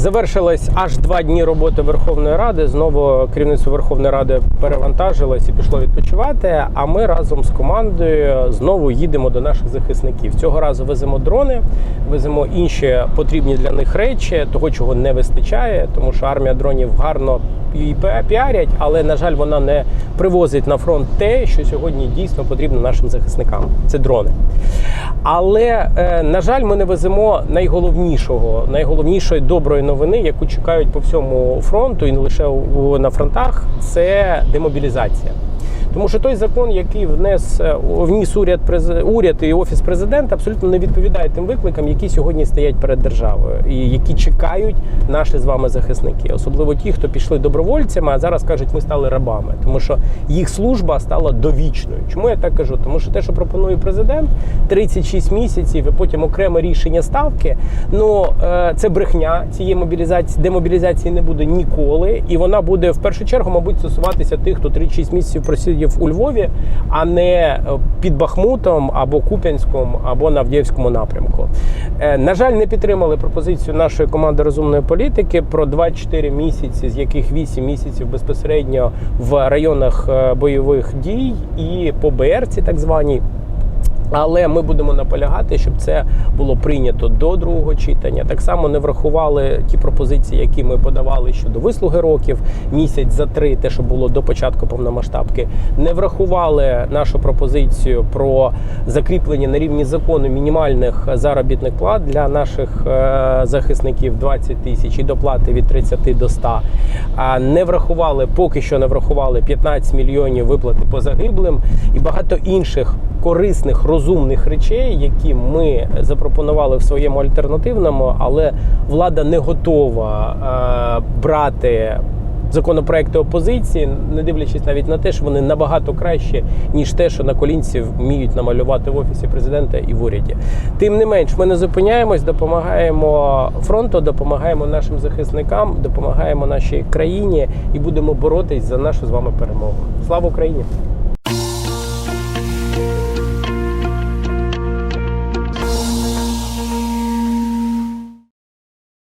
Завершилось аж два дні роботи Верховної Ради. Знову керівництво Верховної Ради перевантажилось і пішло відпочивати. А ми разом з командою знову їдемо до наших захисників. Цього разу веземо дрони, веземо інші потрібні для них речі, того чого не вистачає, тому що армія дронів гарно і піарять, але на жаль, вона не привозить на фронт те, що сьогодні дійсно потрібно нашим захисникам. Це дрони. Але е, на жаль, ми не веземо найголовнішого, найголовнішої доброї новини, яку чекають по всьому фронту, і не лише на фронтах, це демобілізація. Тому що той закон, який внес е, вніс уряд уряд і офіс президента, абсолютно не відповідає тим викликам, які сьогодні стоять перед державою, і які чекають наші з вами захисники, особливо ті, хто пішли добровольцями, а зараз кажуть, ми стали рабами, тому що їх служба стала довічною. Чому я так кажу? Тому що те, що пропонує президент, 36 місяців і потім окреме рішення ставки. Ну е, це брехня цієї мобілізації, демобілізації не буде ніколи, і вона буде в першу чергу, мабуть, стосуватися тих, хто 36 місяців просидів у Львові, а не е, під Бахмутом або Куп'янськом, або на Авдіївському напрямку. Е, На жаль, не підтримали пропозицію нашої команди розумної політики про 24 місяці, з яких 8 місяців безпосередньо в районах е, бойових дій і по БРці, так званій. Але ми будемо наполягати, щоб це було прийнято до другого читання. Так само не врахували ті пропозиції, які ми подавали щодо вислуги років місяць за три, те, що було до початку повномасштабки. Не врахували нашу пропозицію про закріплення на рівні закону мінімальних заробітних плат для наших е, захисників 20 тисяч і доплати від 30 до 100. А не врахували, поки що не врахували 15 мільйонів виплати по загиблим і багато інших корисних, розумних речей, які ми запропонували в своєму альтернативному, але влада не готова е, брати. Законопроекти опозиції, не дивлячись навіть на те, що вони набагато краще, ніж те, що на колінці вміють намалювати в офісі президента і в уряді. Тим не менш, ми не зупиняємось, допомагаємо фронту, допомагаємо нашим захисникам, допомагаємо нашій країні і будемо боротись за нашу з вами перемогу. Слава Україні!